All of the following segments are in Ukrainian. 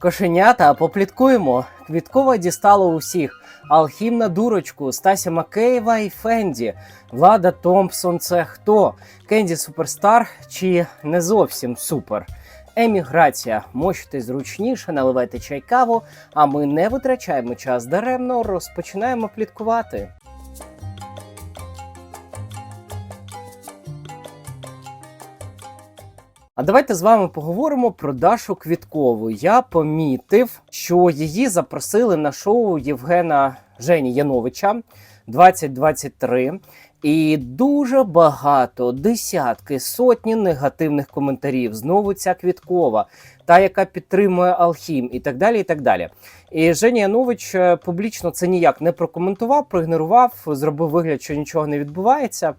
Кошенята, попліткуємо. Квіткова дістала усіх. Алхім на дурочку, Стася Макеєва і Фенді. Влада Томпсон це хто? Кенді суперстар чи не зовсім супер? Еміграція. Мочте зручніше, наливайте чай каву, а ми не витрачаємо час даремно, розпочинаємо пліткувати. А давайте з вами поговоримо про Дашу Квіткову. Я помітив, що її запросили на шоу Євгена Жені Яновича 2023. І дуже багато, десятки, сотні негативних коментарів. Знову ця Квіткова, та, яка підтримує Алхім, і так далі. І так далі. І Женя Янович е, публічно це ніяк не прокоментував, проігнорував, зробив вигляд, що нічого не відбувається.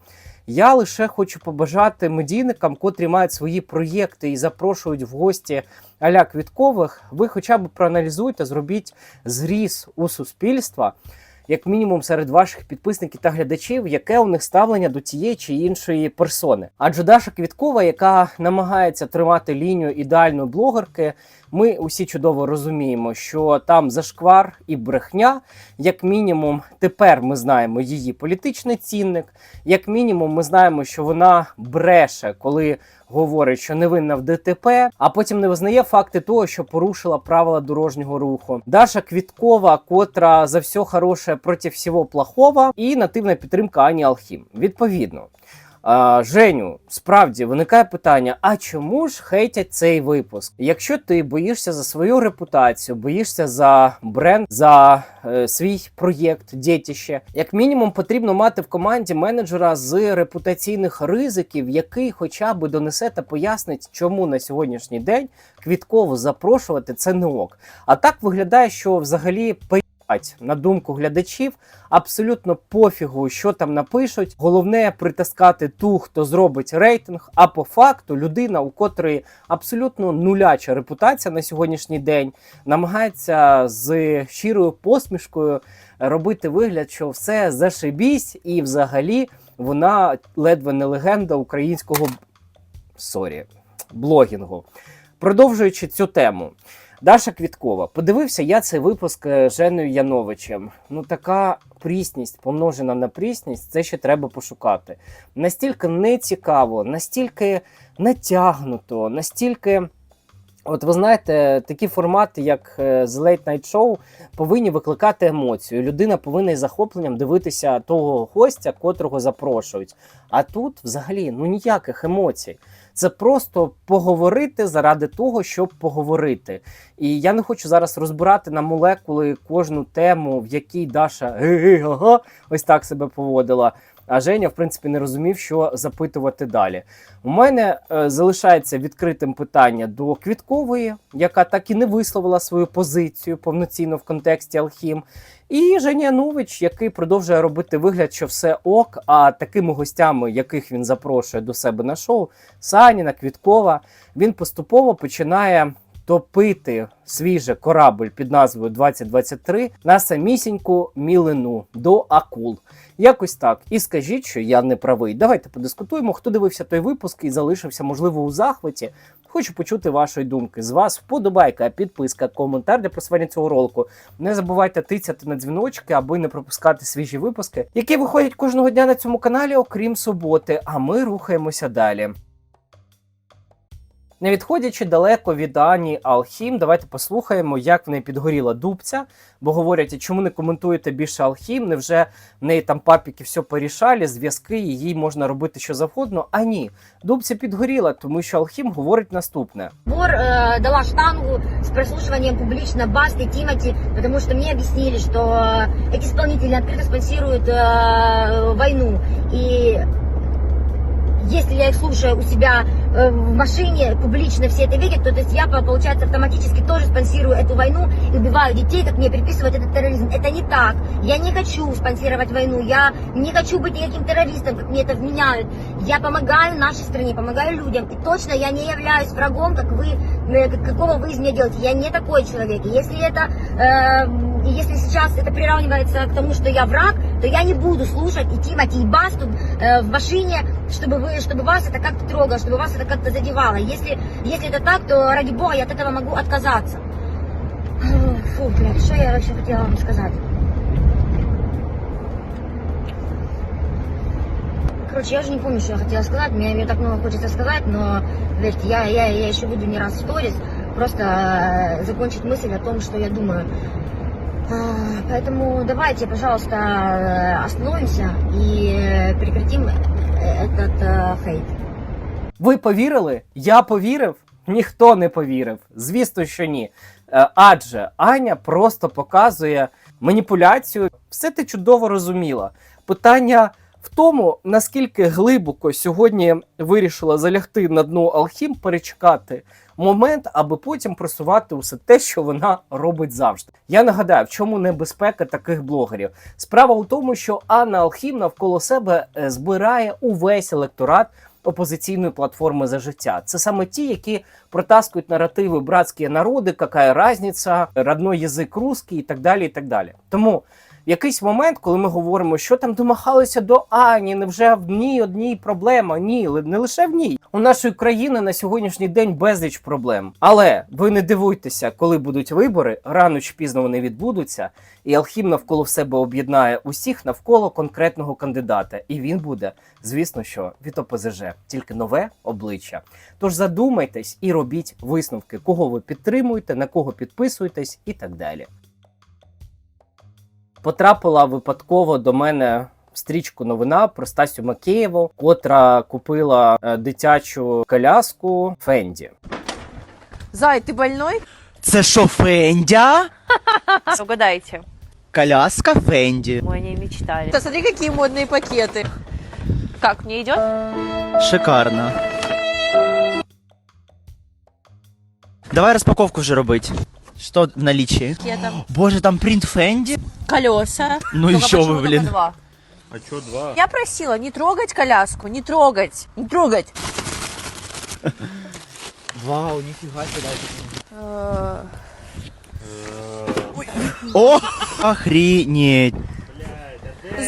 Я лише хочу побажати медійникам, котрі мають свої проєкти і запрошують в гості аля Квіткових. Ви хоча б проаналізуйте, зробіть зріз у суспільства, як мінімум серед ваших підписників та глядачів, яке у них ставлення до тієї чи іншої персони. Адже Даша Квіткова, яка намагається тримати лінію ідеальної блогерки, ми усі чудово розуміємо, що там зашквар і брехня. Як мінімум, тепер ми знаємо її політичний цінник. Як мінімум, ми знаємо, що вона бреше, коли говорить, що невинна в ДТП, а потім не визнає факти того, що порушила правила дорожнього руху. Даша Квіткова, котра за все хороше проти всього плохого, і нативна підтримка Ані Алхім. Відповідно. Женю, справді виникає питання: а чому ж хейтять цей випуск? Якщо ти боїшся за свою репутацію, боїшся за бренд, за е, свій проєкт, дітище, як мінімум потрібно мати в команді менеджера з репутаційних ризиків, який хоча б донесе та пояснить, чому на сьогоднішній день квітково запрошувати це не ок. А так виглядає, що взагалі на думку глядачів, абсолютно пофігу, що там напишуть. Головне притискати ту, хто зробить рейтинг. А по факту людина, у котрої абсолютно нуляча репутація на сьогоднішній день, намагається з щирою посмішкою робити вигляд, що все зашибісь, і взагалі вона ледве не легенда українського сорі, блогінгу. Продовжуючи цю тему. Даша Квіткова. Подивився я цей випуск е, з Женою Яновичем. Ну, така прісність, помножена на прісність, це ще треба пошукати. Настільки нецікаво, настільки натягнуто, настільки. От ви знаєте, такі формати, як е, The Late Night Show, повинні викликати емоцію. Людина повинна із захопленням дивитися того гостя, котрого запрошують. А тут взагалі ну ніяких емоцій. Це просто поговорити заради того, щоб поговорити. І я не хочу зараз розбирати на молекули кожну тему, в якій Даша ось так себе поводила. А Женя, в принципі, не розумів, що запитувати далі. У мене е, залишається відкритим питання до Квіткової, яка так і не висловила свою позицію повноцінно в контексті Алхім. І Женя Янович, який продовжує робити вигляд, що все ок. А такими гостями, яких він запрошує до себе на шоу, Саніна, Квіткова, він поступово починає топити свіже корабль під назвою 2023 на самісіньку мілину до акул. Якось так. І скажіть, що я не правий. Давайте подискутуємо, хто дивився той випуск і залишився, можливо, у захваті. Хочу почути вашої думки. З вас вподобайка, підписка, коментар для просування цього ролику. Не забувайте тицяти на дзвіночки, аби не пропускати свіжі випуски, які виходять кожного дня на цьому каналі, окрім суботи. А ми рухаємося далі. Не відходячи далеко від Ані Алхім, давайте послухаємо, як в неї підгоріла дубця. Бо говорять, а чому не коментуєте більше Алхім? Невже в неї там папіки все порішалі, зв'язки, і їй можна робити що завгодно? А ні, дубця підгоріла, тому що Алхім говорить наступне. Бор э, дала штангу с прослушиванием публично Басты Тимати, потому что мне объяснили, что э, эти исполнители открыто спонсируют э, войну. И если я их слушаю у себя э, в машине, публично все это видят, то, то есть я, по- получается, автоматически тоже спонсирую эту войну и убиваю детей, как мне приписывают этот терроризм. Это не так. Я не хочу спонсировать войну, я не хочу быть никаким террористом, как мне это вменяют. Я помогаю нашей стране, помогаю людям. И точно я не являюсь врагом, как вы, э, как- какого вы из меня делаете. Я не такой человек. Если это, э, если сейчас это приравнивается к тому, что я враг, то я не буду слушать и Тимати, и Басту э, в машине, чтобы вы, чтобы вас это как-то трогало, чтобы вас это как-то задевало. Если, если это так, то ради бога я от этого могу отказаться. Фу, блядь, что я вообще хотела вам сказать? Короче, я уже не помню, что я хотела сказать. Мне, мне так много хочется сказать, но, верьте, я, я, я еще буду не раз в сторис. Просто э, закончить мысль о том, что я думаю. А, Поэтому давайте, пожалуйста, э, остановимся и э, прекратим этот э, хейт. Ви повірили? Я повірив? Ніхто не повірив. Звісно, що ні. Е, Адже Аня просто показує маніпуляцію. Все ти чудово розуміла. Питання в тому, наскільки глибоко сьогодні вирішила залягти на дно Алхім, перечекати момент, аби потім просувати усе те, що вона робить завжди. Я нагадаю, в чому небезпека таких блогерів. Справа у тому, що Анна Алхім навколо себе е, збирає увесь електорат опозиційної платформи за життя. Це саме ті, які протаскують наративи братські народи, яка разниця, родной язик русський і так далі. І так далі. Тому в якийсь момент, коли ми говоримо, що там домагалися до Ані, невже в ній одній проблема? Ні, не лише в ній. У нашої країни на сьогоднішній день безліч проблем. Але ви не дивуйтеся, коли будуть вибори, рано чи пізно вони відбудуться, і Алхім навколо себе об'єднає усіх навколо конкретного кандидата. І він буде, звісно, що від ОПЗЖ, тільки нове обличчя. Тож задумайтесь і робіть висновки, кого ви підтримуєте, на кого підписуєтесь і так далі. Потрапила випадково до мене в стрічку новина про Стасю Макеєву, котра купила е, дитячу коляску Фенді. Зай, ты больной? Це що, Фендя? Угадайте. Коляска Фенді. Мы о ней мечтали. Да, смотри, какие модные пакеты. Как, мне идет? Шикарно. Давай розпаковку вже робить. Що в наличии? Пакетом. Боже, там принт Фенді? Колеса. Ну Только еще почему вы, только блин. два? А чё два? Я просила не трогать коляску, не трогать, не трогать. Вау, ніфіга сюди. Э, О! Охренеть.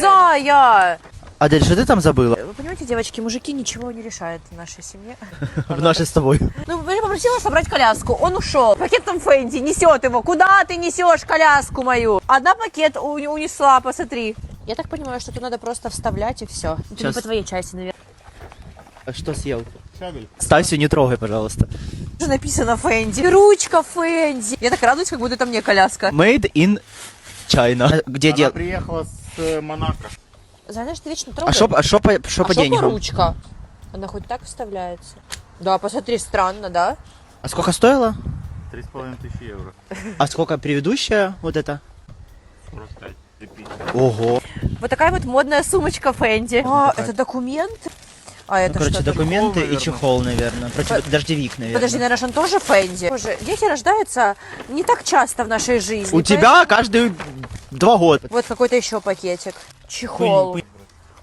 Зая! Адель, що ти там забыла? Вы понимаете, девочки, мужики ничего не решают в нашей семье. В нашей з тобою. Ну, я попросила собрать коляску, он ушел. Пакет там Фэнди несет его. Куда ты несешь коляску мою? Одна пакет унесла, посмотри. Я так понимаю, что тут надо просто вставлять и все. Это не Сейчас. по твоей части, наверное. А що съел? Щавель. Стасю, не трогай, пожалуйста. Уже написано Фэнди. Ручка Фэнди. Я так радуюсь, как будто это мне коляска. Made in China. Где Она приехала с Знаешь, ты вечно А трогаешь. що, а що по, що А по деньгам? ручка? Она хоть так вставляется. Да, посмотри, странно, да? А сколько стоило? Три с половиной тысячи евро. А сколько предыдущая вот это? 45. Купить. Ого. Вот такая вот модная сумочка Фэнди. А, это документ? А это Ну, короче, что? документы и наверное. чехол, наверное. Против... Дождевик, наверное. Подожди, наверное, он тоже Фэнди. Боже, дети рождаются не так часто в нашей жизни. У тебя каждые два года. Вот какой-то еще пакетик. Чехол.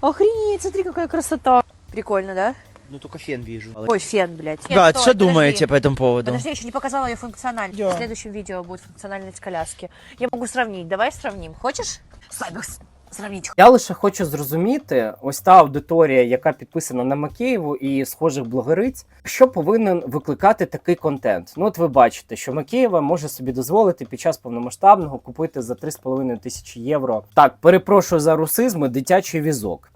Охренеть, смотри, какая красота. Прикольно, да? Ну только фен вижу. Ой, фен, блядь. Нет, Ребят, стой, что подожди. думаете по этому поводу? Подожди, я еще не показала ее функциональность. Да. В следующем видео будет функциональность коляски. Я могу сравнить. Давай сравним. Хочешь? Слайбекс. Сравнить. Я лише хочу зрозуміти, ось та аудиторія, яка підписана на Макеєву і схожих блогериць, що повинен викликати такий контент. Ну, от ви бачите, що Макеєва може собі дозволити під час повномасштабного купити за 3,5 тисячі євро. Так, перепрошую за русизми, дитячий візок.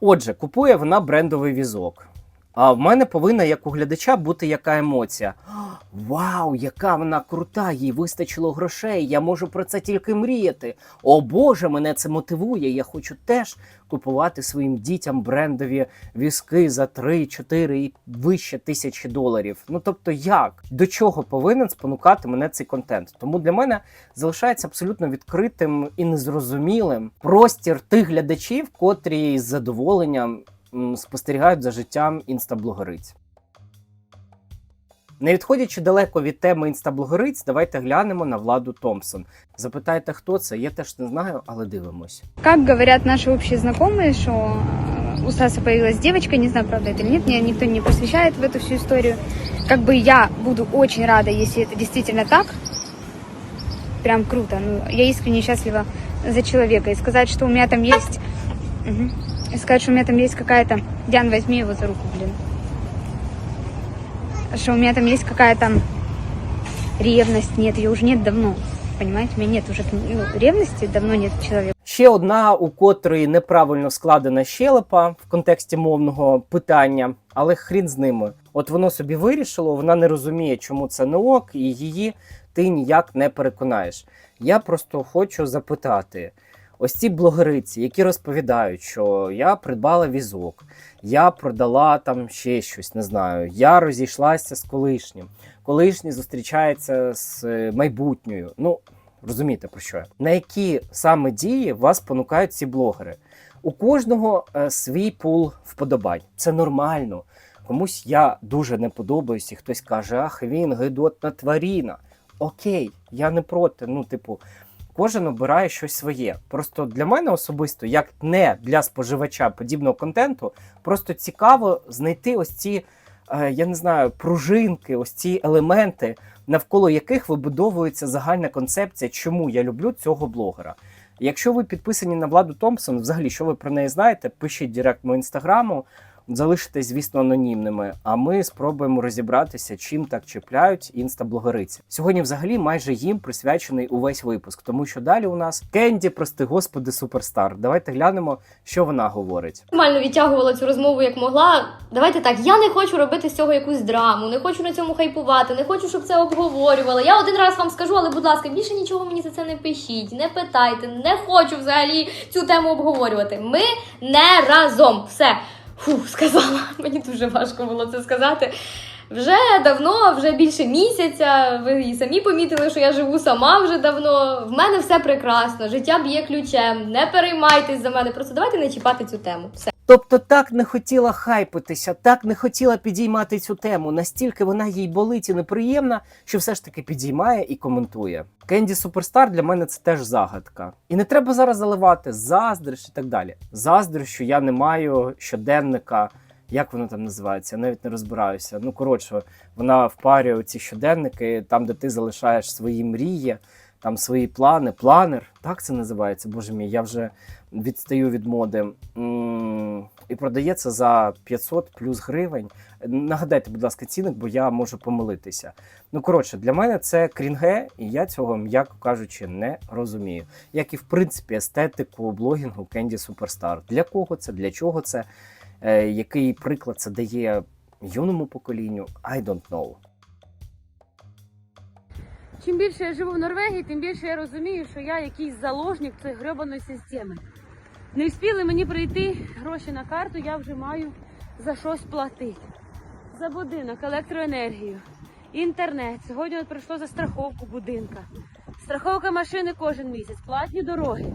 Отже, купує вона брендовий візок. А в мене повинна, як у глядача, бути яка емоція. Вау, яка вона крута! Їй вистачило грошей. Я можу про це тільки мріяти. О Боже, мене це мотивує. Я хочу теж купувати своїм дітям брендові візки за 3, 4 і вище тисячі доларів. Ну тобто, як до чого повинен спонукати мене цей контент? Тому для мене залишається абсолютно відкритим і незрозумілим простір тих глядачів, котрі з задоволенням спостерігають за життям інстаблогериць. Не відходячи далеко від теми інстаблогериць, давайте глянемо на владу Томпсон. Запитайте, хто це? Я теж не знаю, але дивимось. Как говорят наши общие знакомые, что э, у Стаса появилась девочка, не знаю, правда это или нет, меня никто не посвящает в эту всю историю. Как бы я буду очень рада, если это действительно так. Прям круто. Ну, я искренне счастлива за человека. И сказать, что у меня там есть... Мгм. И сказать, что у меня там есть какая-то... Диан, возьми его за руку, блин. Что у меня там есть какая-то ревность. Нет, ее уже нет давно. понимаете, у меня нет уже ну, ревности, давно нет человека. Ще одна, у котрої неправильно складена щелепа в контексті мовного питання, але хрін з ними. От воно собі вирішило, вона не розуміє, чому це не ок, і її ти ніяк не переконаєш. Я просто хочу запитати: ось ці блогериці, які розповідають, що я придбала візок, я продала там ще щось, не знаю, я розійшлася з колишнім, колишній зустрічається з е, майбутньою. Ну, Розумієте про що я? На які саме дії вас понукають ці блогери? У кожного е, свій пул вподобань. Це нормально. Комусь я дуже не подобаюсь, і хтось каже, ах, він гидотна тваріна. Окей, я не проти. Ну, типу, кожен обирає щось своє. Просто для мене особисто, як не для споживача подібного контенту, просто цікаво знайти ось ці, е, я не знаю, пружинки, ось ці елементи, навколо яких вибудовується загальна концепція, чому я люблю цього блогера. Якщо ви підписані на Владу Томпсон, взагалі, що ви про неї знаєте, пишіть директ мого інстаграму, залишитесь, звісно, анонімними. А ми спробуємо розібратися, чим так чіпляють інстаблогериці. Сьогодні, взагалі, майже їм присвячений увесь випуск, тому що далі у нас Кенді, прости господи, суперстар. Давайте глянемо, що вона говорить. Нормально відтягувала цю розмову як могла. Давайте так, я не хочу робити з цього якусь драму, не хочу на цьому хайпувати, не хочу, щоб це обговорювали. Я один раз вам скажу, але будь ласка, більше нічого мені за це не пишіть, не питайте, не хочу взагалі цю тему обговорювати. Ми не разом. Все. Фу, сказала. Мені дуже важко було це сказати. Вже давно, вже більше місяця. Ви і самі помітили, що я живу сама вже давно. В мене все прекрасно, життя б'є ключем. Не переймайтесь за мене. Просто давайте не чіпати цю тему. Все. Тобто так не хотіла хайпитися, так не хотіла підіймати цю тему. Настільки вона їй болить і неприємна, що все ж таки підіймає і коментує. Кенді Суперстар для мене це теж загадка. І не треба зараз заливати заздрощ і так далі. Заздрю, що я не маю щоденника. Як воно там називається? Я навіть не розбираюся. Ну коротше, вона впарює ці щоденники, там, де ти залишаєш свої мрії, там свої плани. Планер, так це називається. Боже мій, я вже відстаю від моди. М, І продається за 500 плюс гривень. Нагадайте, будь ласка, цінник, бо я можу помилитися. Ну, коротше, для мене це крінге, і я цього, м'яко кажучи, не розумію. Як і в принципі естетику блогінгу Кенді Суперстар. Для кого це, для чого це, е, який приклад це дає юному поколінню? I don't know. Чим більше я живу в Норвегії, тим більше я розумію, що я якийсь заложник цієї гребаної системи. Не встигли мені прийти гроші на карту, я вже маю за щось платити. За будинок, електроенергію, інтернет. Сьогодні от прийшло за страховку будинка. Страховка машини кожен місяць, платні дороги,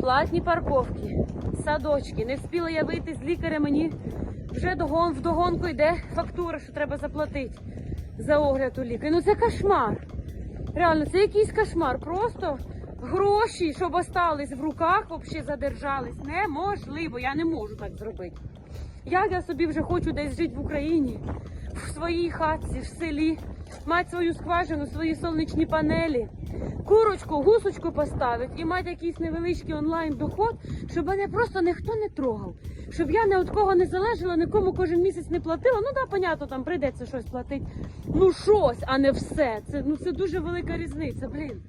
платні парковки, садочки. Не встигла я вийти з лікаря, мені вже догон, вдогонку йде фактура, що треба заплатити за огляд у лікаря. Ну це кошмар. Реально, це якийсь кошмар. Просто гроші, щоб остались в руках, взагалі задержались. Неможливо, я не можу так зробити. Як я собі вже хочу десь жити в Україні, в своїй хатці, в селі, мати свою скважину, свої сонячні панелі, курочку, гусочку поставити і мати якийсь невеличкий онлайн доход, щоб мене просто ніхто не трогав. Щоб я ні від кого не залежала, нікому кожен місяць не платила. Ну да, понятно, там прийдеться щось платити. Ну щось, а не все. Це ну це дуже велика різниця. Блін.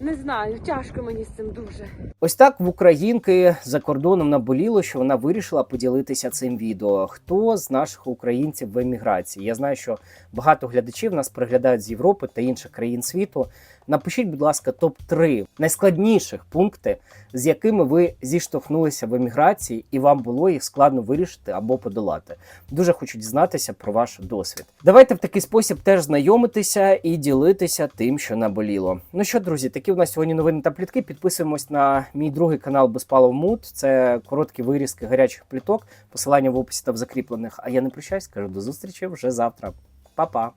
Не знаю, тяжко мені з цим дуже. Ось так в українки за кордоном наболіло, що вона вирішила поділитися цим відео. Хто з наших українців в еміграції? Я знаю, що багато глядачів нас приглядають з Європи та інших країн світу. Напишіть, будь ласка, топ 3 найскладніших пункти, з якими ви зіштовхнулися в еміграції, і вам було їх складно вирішити або подолати. Дуже хочу дізнатися про ваш досвід. Давайте в такий спосіб теж знайомитися і ділитися тим, що наболіло. Ну що, друзі, такі у нас сьогодні новини та плітки. Підписуємось на мій другий канал Безпалов Муд. Це короткі вирізки гарячих пліток. Посилання в описі та в закріплених. А я не прощаюсь, кажу до зустрічі вже завтра. Па-па!